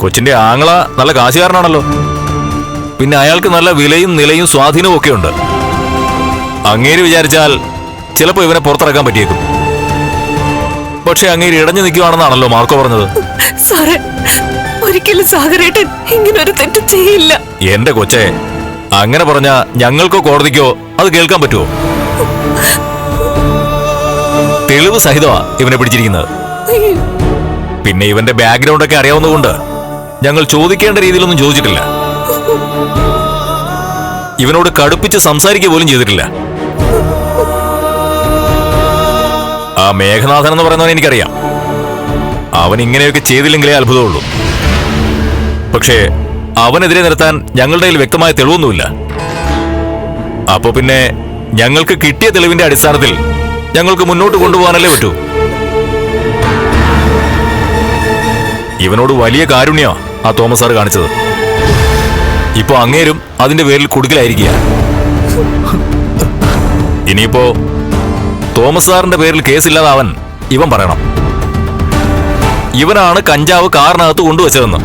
കൊച്ചിന്റെ ആങ്ങള നല്ല കാശുകാരനാണല്ലോ. പിന്നെ അയാൾക്ക് നല്ല വിലയും നിലയും സ്വാധീനവും ഒക്കെ ഉണ്ട്. അങ്ങേര് വിചാരിച്ചാൽ ചിലപ്പോ ഇവനെ പുറത്തിറക്കാൻ പറ്റിയേക്കും. പക്ഷെ അങ്ങേര് ഇടഞ്ഞു നിൽക്കുവാണെന്നാണല്ലോ മാർക്കോ പറഞ്ഞത്. സാറേ ഒരിക്കലും സാഗരേട്ടൻ ഇങ്ങനെ ഒരു തെറ്റ് ചെയ്യില്ല. എന്റെ കൊച്ചെ അങ്ങനെ പറഞ്ഞ ഞങ്ങൾക്കോ കോടതിക്കോ അത് കേൾക്കാൻ പറ്റുമോ തെളിവ് സഹിതമാ ഇവനെ പിടിച്ചിരിക്കുന്നത്. പിന്നെ ഇവന്റെ ബാക്ക്ഗ്രൗണ്ട് ഒക്കെ അറിയാവുന്നതുകൊണ്ട് ഞങ്ങൾ ചോദിക്കേണ്ട രീതിയിലൊന്നും ചോദിച്ചിട്ടില്ല. ഇവനോട് കടുപ്പിച്ച് സംസാരിക്കുക പോലും ചെയ്തിട്ടില്ല. ആ മേഘനാഥൻ എന്ന് പറയുന്നവൻ എനിക്കറിയാം. അവൻ ഇങ്ങനെയൊക്കെ ചെയ്തില്ലെങ്കിലേ അത്ഭുതമുള്ളൂ. പക്ഷേ അവനെതിരെ നിർത്താൻ ഞങ്ങളുടെ കയ്യിൽ വ്യക്തമായ തെളിവൊന്നുമില്ല. അപ്പോൾ പിന്നെ ഞങ്ങൾക്ക് കിട്ടിയ തെളിവിന്റെ അടിസ്ഥാനത്തിൽ ഞങ്ങൾക്ക് മുന്നോട്ട് കൊണ്ടുപോകാനല്ലേ പറ്റൂ? ഇവനോട് വലിയ കാരുണ്യ ആ തോമസ് സാറ് കാണിച്ചത്. ഇപ്പൊ അങ്ങേരും അതിന്റെ പേരിൽ കുടുക്കലായിരിക്കുക ഇനിയിപ്പോ തോമസ് സാറിന്റെ പേരിൽ കേസില്ലാതാവൻ ഇവൻ പറയണം. ഇവനാണ് കഞ്ചാവ് കാറിനകത്ത് കൊണ്ടുവച്ചതെന്ന്.